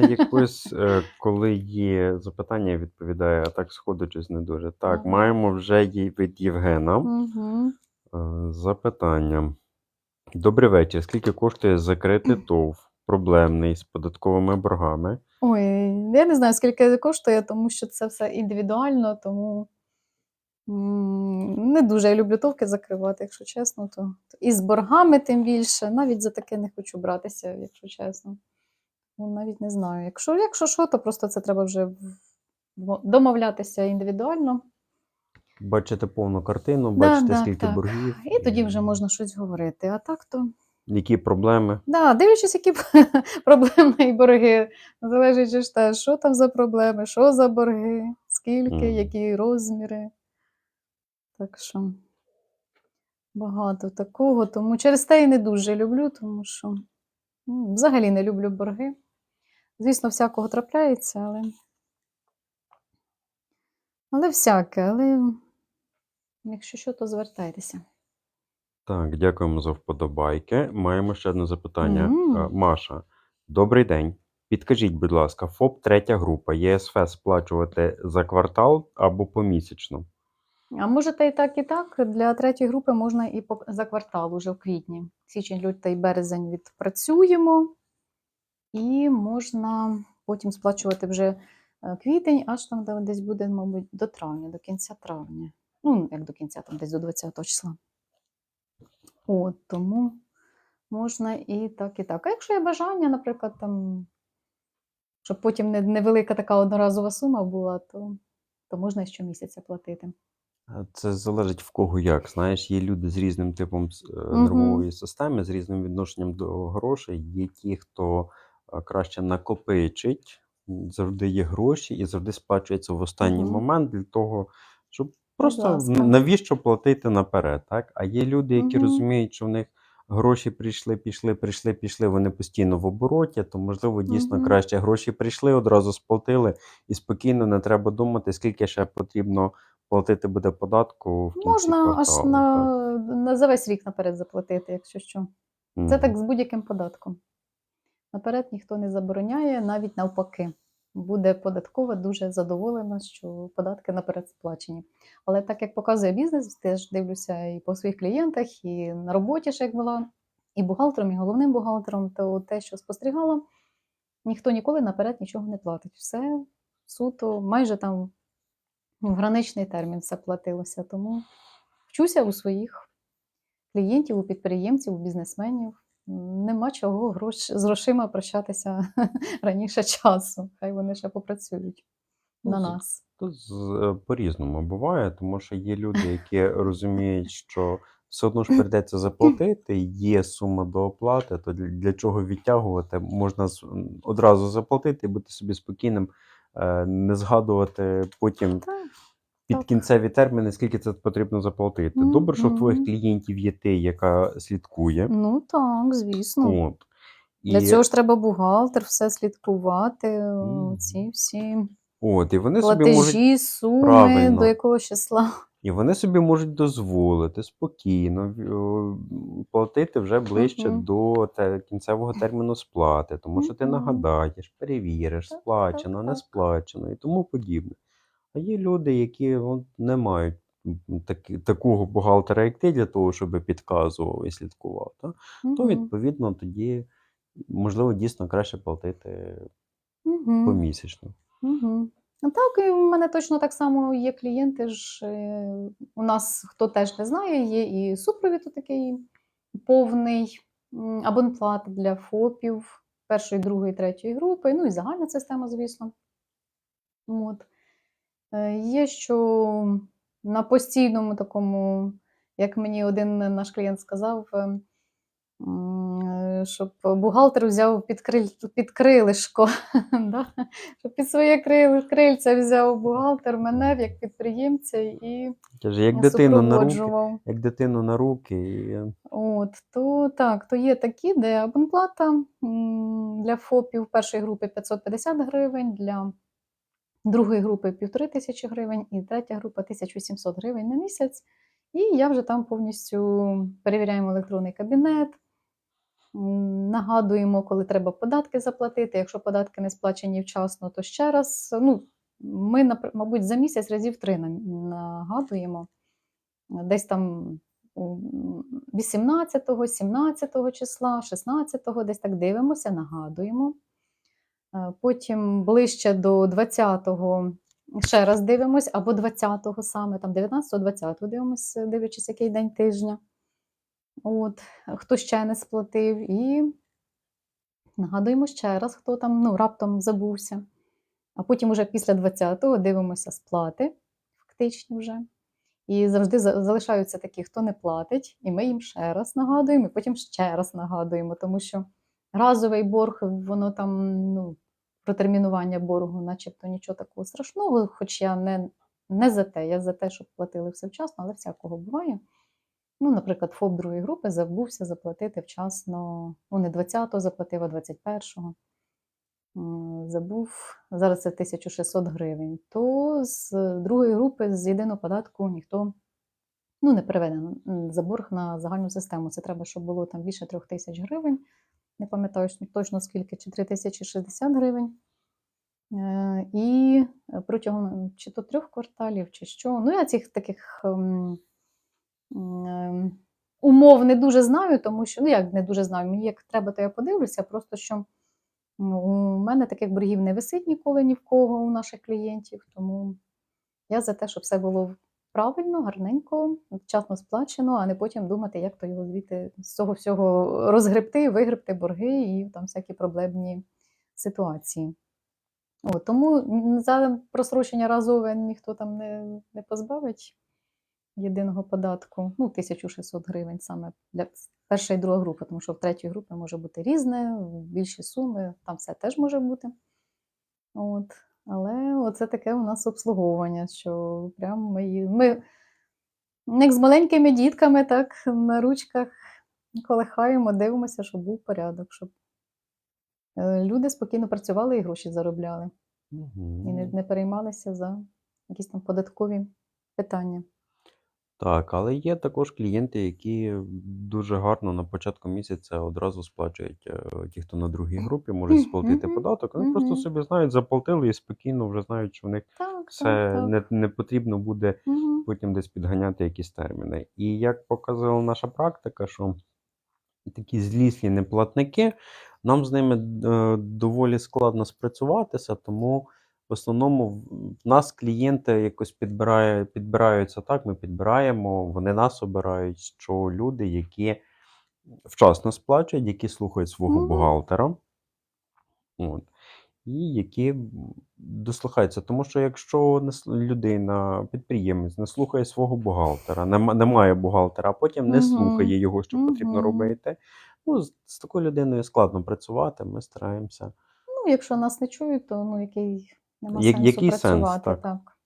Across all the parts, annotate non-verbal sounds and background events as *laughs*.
Якось, е, коли є запитання, я відповідаю, а так сходячись не дуже. Так, Ага. маємо вже від Євгена Угу. запитання. Добрий вечір. Скільки коштує закрити ТОВ проблемний з податковими боргами? Ой, я не знаю, скільки коштує, тому що це все індивідуально, тому не дуже я люблю товки закривати, якщо чесно, то і з боргами тим більше. Навіть за таке не хочу братися, якщо чесно. Ну, навіть не знаю. Якщо, якщо що, то просто це треба вже домовлятися індивідуально. Бачите повну картину, Да, бачите, да, скільки так. боргів, І тоді вже можна щось говорити. А так то. які проблеми. Да, дивлячись, які *laughs* проблеми і борги. Залежить ж те, що там за проблеми, що за борги, скільки, Мгм. які розміри. Так що багато такого. Тому через те і не дуже люблю, тому що ну, взагалі не люблю борги. Звісно, всякого трапляється, але. Але всяке, але якщо що, то звертайтеся. Так, дякуємо за вподобайки. Маємо ще одне запитання. Мгм. Е, Маша, добрий день. Підкажіть, будь ласка, ФОП третя група ЄСФ сплачувати за квартал або помісячно? А можете і так, і так. Для третьої групи можна і за квартал уже в квітні. Січень, лютий, березень відпрацюємо, і можна потім сплачувати вже е, квітень, аж там десь буде, мабуть, до травня, до кінця травня. Ну, як до кінця, там десь до 20 числа. От, тому можна і так, і так. А якщо є бажання, наприклад, там, щоб потім невелика така одноразова сума була, то, то можна і щомісяця платити. Це залежить в кого як. Знаєш, є люди з різним типом е, нервової системи, з різним відношенням до грошей. Є ті, хто краще накопичить, завжди є гроші і завжди сплачується в останній Мгм. момент для того, щоб просто навіщо платити наперед. Так? А є люди, які Мгм. розуміють, що в них гроші прийшли, пішли, прийшли, пішли, вони постійно в обороті, то можливо дійсно Мгм. краще гроші прийшли, одразу сплатили, і спокійно не треба думати, скільки ще потрібно платити буде податку в кінці Можна аж на, на за весь рік наперед заплатити, якщо що. Це так з будь-яким податком. Наперед ніхто не забороняє, навіть навпаки. Буде податкова дуже задоволена, що податки наперед сплачені. Але так як показує бізнес, теж дивлюся і по своїх клієнтах, і на роботі, ще як була, і бухгалтером, і головним бухгалтером, то те, що спостерігала, ніхто ніколи наперед нічого не платить. Все суто, майже там в граничний термін все платилося. Тому вчуся у своїх клієнтів, у підприємців, у бізнесменів. Нема чого грош... з грошима прощатися *laughs* раніше часу. Хай вони ще попрацюють на нас. Тут з- е, по-різному буває, тому що є люди, які розуміють, що все одно ж прийдеться заплатити, є сума до оплати, то для, чого відтягувати? Можна одразу заплатити і бути собі спокійним, е, не згадувати потім Так, під так. кінцеві терміни, скільки це потрібно заплатити. Добре, що в твоїх клієнтів є ти, яка слідкує. Ну так, звісно. От. Для цього ж треба бухгалтер, все слідкувати, Мгм. ці всі от, і вони собі можуть платежі, суми, правильно. до якого числа. І вони собі можуть дозволити спокійно платити вже ближче Мгм. до те, кінцевого терміну сплати, тому що ти нагадаєш, перевіриш, сплачено, не сплачено і тому подібне. А є люди, які от, не мають м, такого бухгалтера, як ти, для того, щоб підказував і слідкував. Та? То, відповідно, тоді, можливо, дійсно краще платити Мгм. помісячно. Угу. Так, і в мене точно так само є клієнти ж. е, У нас, хто теж не знає, є і супровід такий повний, м, абонплата для ФОПів першої, другої, третьої групи, ну і загальна система, звісно. От. Е, Є, що на постійному такому, як мені один наш клієнт сказав, е, е, щоб бухгалтер взяв під, криль, під крилишко, *laughs* да? щоб під своє крильце взяв бухгалтер мене як підприємця і Каже, як дитину на руки, як дитину на руки. І... От, то так, то є такі, де абонплата для ФОПів першої групи 550 гривень, для другої групи 1500 тисячі гривень і третя група 1800 гривень на місяць. І я вже там повністю перевіряємо електронний кабінет, Нагадуємо, коли треба податки заплатити. Якщо податки не сплачені вчасно, то ще раз. Ну, ми, мабуть, за місяць разів три нагадуємо. Десь там у 18, 17 числа, 16, десь так дивимося, нагадуємо. Е, Потім ближче до 20-го ще раз дивимось, або 20-го саме, там 19-го, 20-го дивимося, дивлячись, який день тижня. От, хто ще не сплатив, і нагадуємо ще раз, хто там ну, раптом забувся. А потім уже після 20-го дивимося сплати, фактичні вже. І завжди залишаються такі, хто не платить, і ми їм ще раз нагадуємо, і потім ще раз нагадуємо, тому що разовий борг, воно там, ну, протермінування боргу, начебто нічого такого страшного, хоч я не, не за те, я за те, щоб платили все вчасно, але всякого буває. Ну, наприклад, ФОП другої групи забувся заплатити вчасно, ну, не 20-го заплатив, а 21-го. Забув, зараз це 1600 гривень. То з другої групи з єдиного податку ніхто ну, не переведено за борг на загальну систему. Це треба, щоб було там більше 3000 гривень. Не пам'ятаю точно скільки, чи 3060 гривень. Е, І протягом чи то трьох кварталів, чи що. Ну, я цих таких ем, ем, умов не дуже знаю, тому що, ну як не дуже знаю, мені як треба, то я подивлюся, просто що у мене таких боргів не висить ніколи ні в кого у наших клієнтів, тому я за те, щоб все було правильно, гарненько, вчасно сплачено, а не потім думати, як то його звідти з цього всього розгребти, вигребти борги і там всякі проблемні ситуації. От, тому за просрочення разове ніхто там не, не позбавить єдиного податку. Ну, 1600 гривень саме для першої і другої групи, тому що в третій групі може бути різне, більші суми, там все теж може бути. От. Але оце таке у нас обслуговування, що прям ми, ми як з маленькими дітками, так на ручках колихаємо, дивимося, щоб був порядок, щоб е, люди спокійно працювали і гроші заробляли, і не, не переймалися за якісь там податкові питання. Так, але є також клієнти, які дуже гарно на початку місяця одразу сплачують. е, Ті, хто на другій групі, можуть сплатити Мгм, податок. Вони просто мгм. собі знають, заплатили і спокійно вже знають, що в них Так, все так, не, так. не потрібно буде Мгм. потім десь підганяти якісь терміни. І як показала наша практика, що такі злісні неплатники, нам з ними е, доволі складно спрацюватися, тому в основному в нас клієнти якось підбирає, підбираються так, ми підбираємо, вони нас обирають, що люди, які вчасно сплачують, які слухають свого Мгм. бухгалтера. От. І які дослухаються. Тому що якщо людина, підприємець, не слухає свого бухгалтера, нема- немає бухгалтера, а потім не Мгм. слухає його, що потрібно робити. Ну, з, з такою людиною складно працювати, ми стараємося. Ну, якщо нас не чують, то ну, який нема Я- сенсу який сенс, так. так.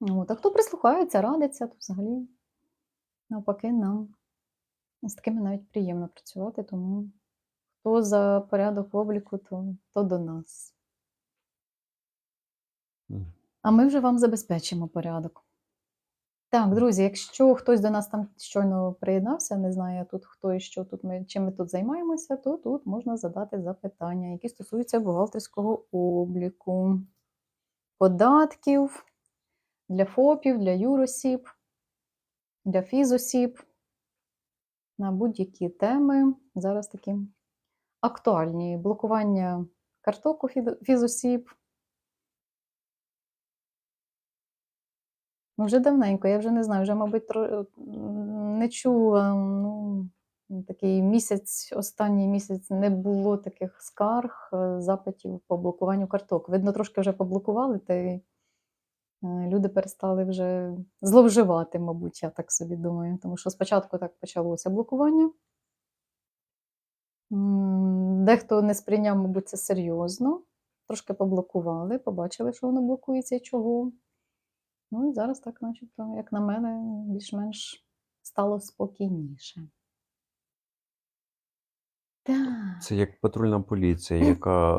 От, а хто прислухається, радиться, то взагалі навпаки нам з такими навіть приємно працювати, тому хто за порядок обліку, то, то до нас. А ми вже вам забезпечимо порядок. Так, друзі, якщо хтось до нас там щойно приєднався, не знає тут хто і що тут ми, чим ми тут займаємося, то тут можна задати запитання, які стосуються бухгалтерського обліку, податків для ФОПів, для юросіб, для фізосіб, на будь-які теми. Зараз такі актуальні блокування карток у фізосіб. Ну, вже давненько, я вже не знаю, вже, мабуть, тро... не чула. Ну, такий місяць, останній місяць не було таких скарг, е, запитів по блокуванню карток. Видно, трошки вже поблокували, та й е, люди перестали вже зловживати, мабуть, я так собі думаю. Тому що спочатку так почалося блокування. Дехто не сприйняв, мабуть, це серйозно. Трошки поблокували, побачили, що воно блокується і чого. Ну і зараз так, начебто, як на мене, більш-менш стало спокійніше. Так. Це як патрульна поліція, яка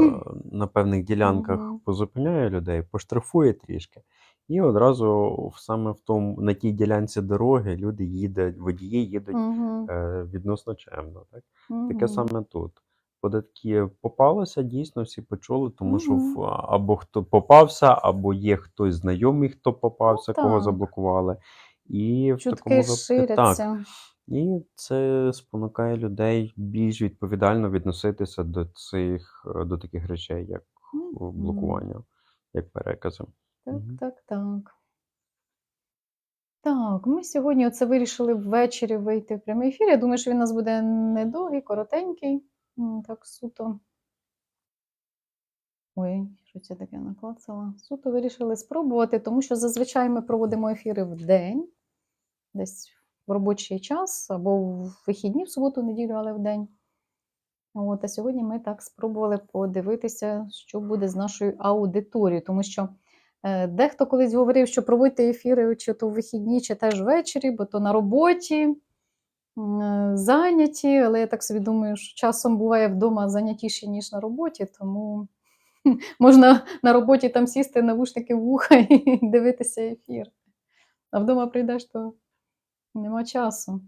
на певних ділянках позупиняє людей, поштрафує трішки, І одразу саме в тому, на тій ділянці дороги люди їдуть, водії їдуть Мгм. е, відносно чемно. Так? Таке саме тут. Податки попалося, дійсно всі почули, тому що в, або хто попався, або є хтось знайомий, хто попався, кого так. заблокували. І в такому Чутки випадку так. ширяться. І це спонукає людей більш відповідально відноситися до цих е, до таких речей, як Мгм. блокування, як перекази. Так, Мгм. так, так. Так, ми сьогодні оце вирішили ввечері вийти в прямий ефір. Я думаю, що він у нас буде недовгий, коротенький. Так, суто. Ой, що це таке наклацала? Суто вирішили спробувати, тому що зазвичай ми проводимо ефіри в день, десь в робочий час, або в вихідні, в суботу, неділю, але в день. От, а сьогодні ми так спробували подивитися, що буде з нашою аудиторією, тому що е, дехто колись говорив, що проводьте ефіри чи то в вихідні, чи теж ввечері, бо то на роботі зайняті, але я так собі думаю, що часом буває вдома зайнятіше, ніж на роботі, тому *laughs* можна на роботі там сісти, навушники в вуха *laughs* і дивитися ефір. А вдома прийдеш, то нема часу.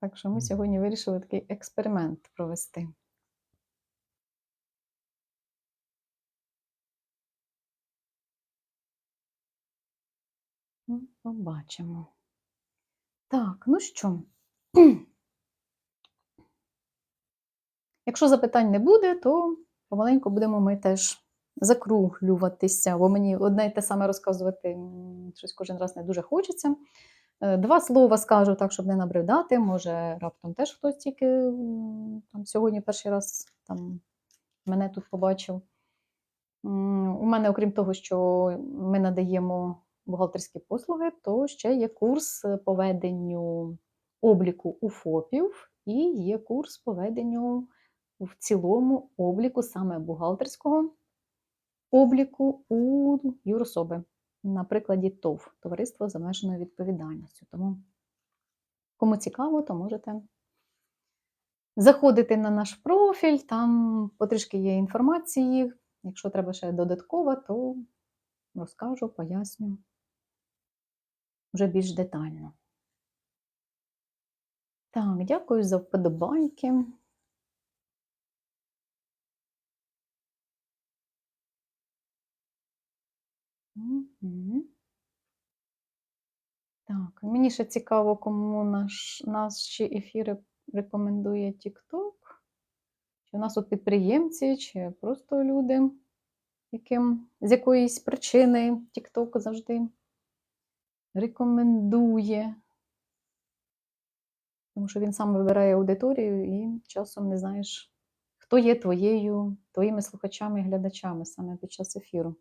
Так що ми сьогодні вирішили такий експеримент провести. Ну, Побачимо. Так, ну що? Якщо запитань не буде, то помаленьку будемо ми теж закруглюватися, бо мені одне й те саме розказувати щось кожен раз не дуже хочеться. Е, Два слова скажу так, щоб не набридати. Може, раптом теж хтось тільки там, сьогодні перший раз там, мене тут побачив. У мене, окрім того, що ми надаємо бухгалтерські послуги, то ще є курс по веденню обліку ФОПів і є курс по веденню в цілому обліку саме бухгалтерського обліку у юрособи. На прикладі ТОВ товариство з обмеженою відповідальністю. Тому, кому цікаво, то можете заходити на наш профіль, там потрішки є інформації. Якщо треба ще додатково, то розкажу, поясню вже більш детально. Так, дякую за вподобайки. Так, мені ще цікаво, кому наш, наші ефіри рекомендує TikTok. Чи у нас тут підприємці, чи просто люди, яким з якоїсь причини TikTok завжди рекомендує. Тому що він сам вибирає аудиторію і часом не знаєш, хто є твоєю, твоїми слухачами і глядачами саме під час ефіру.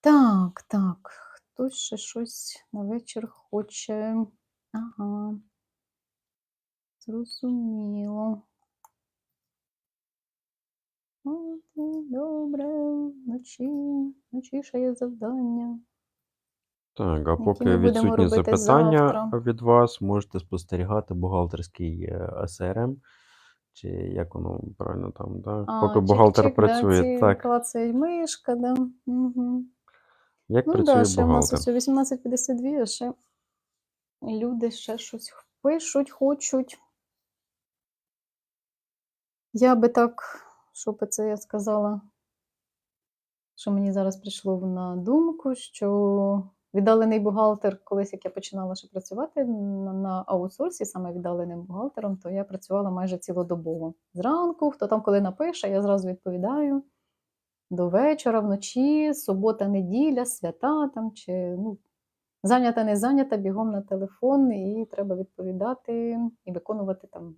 Так, так, хтось ще щось на вечір хоче. Ага. Зрозуміло. Добре, вночі, вночі ще є завдання. Так, а поки ми будемо відсутні робити запитання завтра. від вас, можете спостерігати бухгалтерський е, СРМ, чи як воно правильно там, так? А, Поки бухгалтер чик-чик, працює. Да, ці Так, клацає мишка, да. Угу. як Ну працює да, ще в нас бухгалтер? ось о 18.52, а ще люди ще щось пишуть, хочуть. Я би так, що би це я сказала, що мені зараз прийшло на думку, що віддалений бухгалтер, колись як я починала ще працювати на, аутсорсі, саме віддаленим бухгалтером, то я працювала майже цілодобово. Зранку, хто там коли напише, я зразу відповідаю. До вечора, вночі, субота, неділя, свята там, чи ну, зайнята, не зайнята, бігом на телефон, і треба відповідати і виконувати там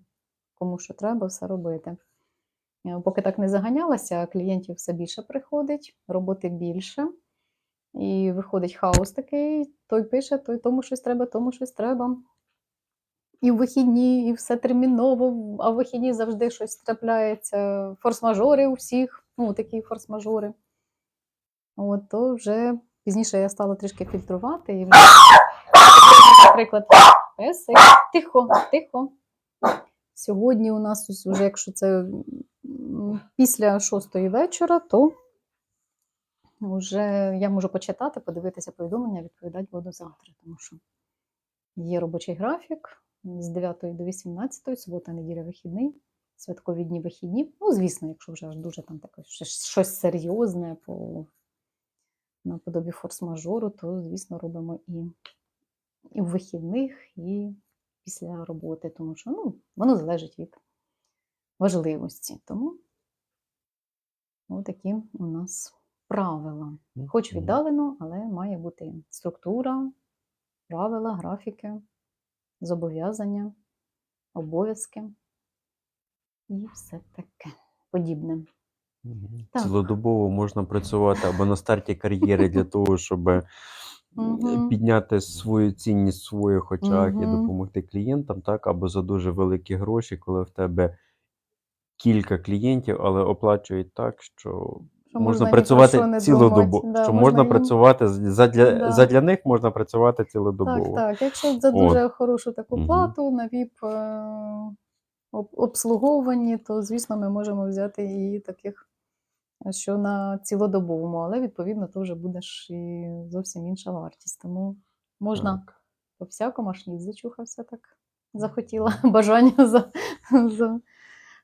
кому що треба, все робити. Е, Поки так не заганялася, клієнтів все більше приходить, роботи більше. І виходить хаос такий: той пише, той тому щось треба, тому щось треба. І в вихідні, і все терміново, а в вихідні завжди щось трапляється. Форс-мажори у всіх, ну, такі форс-мажори. От, то вже пізніше я стала трішки фільтрувати. І, наприклад, песик. Тихо, тихо. Сьогодні у нас ось уже, якщо це після шостої вечора, то вже я можу почитати, подивитися повідомлення, відповідати буду завтра, тому що є робочий графік з 9 до 18, субота, неділя, вихідний, святкові дні вихідні. Ну, звісно, якщо вже аж дуже там таке щось, серйозне по наподобі форс-мажору, то, звісно, робимо і, і в вихідних, і після роботи, тому що ну, воно залежить від важливості. Тому такі у нас правила. Хоч віддалено, але має бути структура, правила, графіки, зобов'язання, обов'язки і все таке подібне. Так. Цілодобово можна працювати або на старті кар'єри для того, щоб е, підняти свою цінність в своїх очах і допомогти клієнтам, так, або за дуже великі гроші, коли в тебе кілька клієнтів, але оплачують так, що, Що можна працювати не цілодобово. Да, що можна можна їм- працювати задля, Да. задля них можна працювати цілодобово. так. так. Якщо за От. дуже хорошу таку Мгм. плату на ВІП е, обслуговуванні, то, звісно, ми можемо взяти і таких, що на цілодобовому, але відповідно то вже буде ж і зовсім інша вартість. Тому можна Так. по всякому аж ніс зачухався так. Захотіла *laughs* бажання за, за.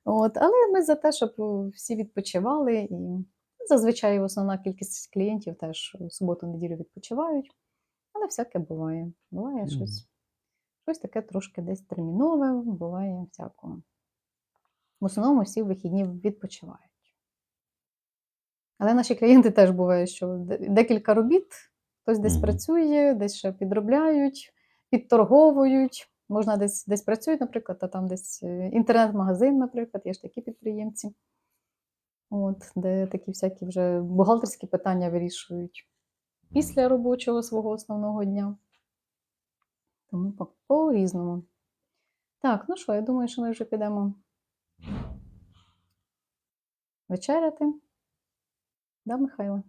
От. Але ми за те, щоб всі відпочивали. І зазвичай основна кількість клієнтів теж суботу-неділю відпочивають. Але всяке буває. Буває Мгм. щось, щось таке трошки десь термінове, буває всякого. В основному всі в вихідні відпочивають. Але наші клієнти теж буває, що декілька робіт, хтось десь Мгм. працює, десь ще підробляють, підторговують. Можна десь, десь працюють, наприклад, а там десь е, інтернет-магазин, наприклад, є ж такі підприємці, от, де такі всякі вже бухгалтерські питання вирішують після робочого свого основного дня. Тому по- по-різному. Так, ну що, я думаю, що ми вже підемо вечеряти. Да, Михайло?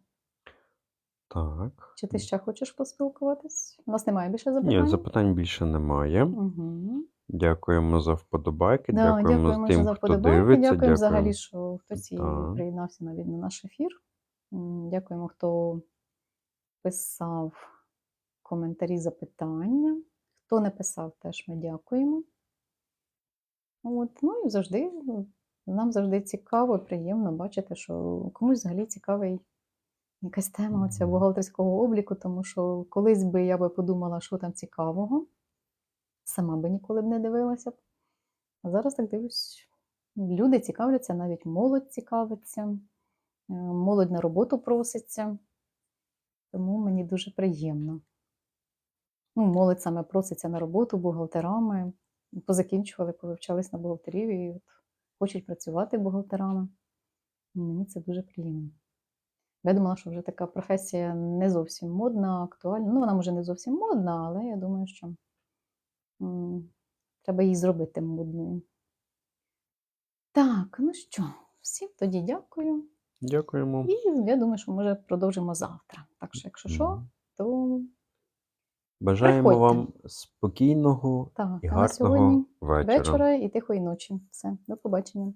Так. Чи ти ще хочеш поспілкуватись? У нас немає більше запитань? Ні, запитань більше немає. Угу. Дякуємо за вподобайки, Да, дякуємо, дякуємо тим, за хто дивиться. Дякуємо Дякуємо. взагалі, що хтось Так. приєднався навіть на наш ефір. Дякуємо, хто писав коментарі, запитання. Хто не писав, теж ми дякуємо. От, ну і завжди нам завжди цікаво приємно бачити, що комусь взагалі цікавий якась тема оця бухгалтерського обліку, тому що колись би я би подумала, що там цікавого. Сама би ніколи б не дивилася. б. А зараз так дивлюсь, люди цікавляться, навіть молодь цікавиться, е, молодь на роботу проситься. Тому мені дуже приємно. Ну, молодь саме проситься на роботу бухгалтерами, позакінчували, повивчались на бухгалтерів і от хочуть працювати бухгалтерами. Мені це дуже приємно. Я думала, що вже така професія не зовсім модна, актуальна. Ну, вона може не зовсім модна, але я думаю, що треба її зробити модною. Так, ну що, всім тоді дякую. Дякуємо. І я думаю, що може продовжимо завтра. Так що, якщо що, то Бажаємо приходьте. вам спокійного так, і гарного сьогодні вечора. вечора і тихої ночі. Все, до побачення.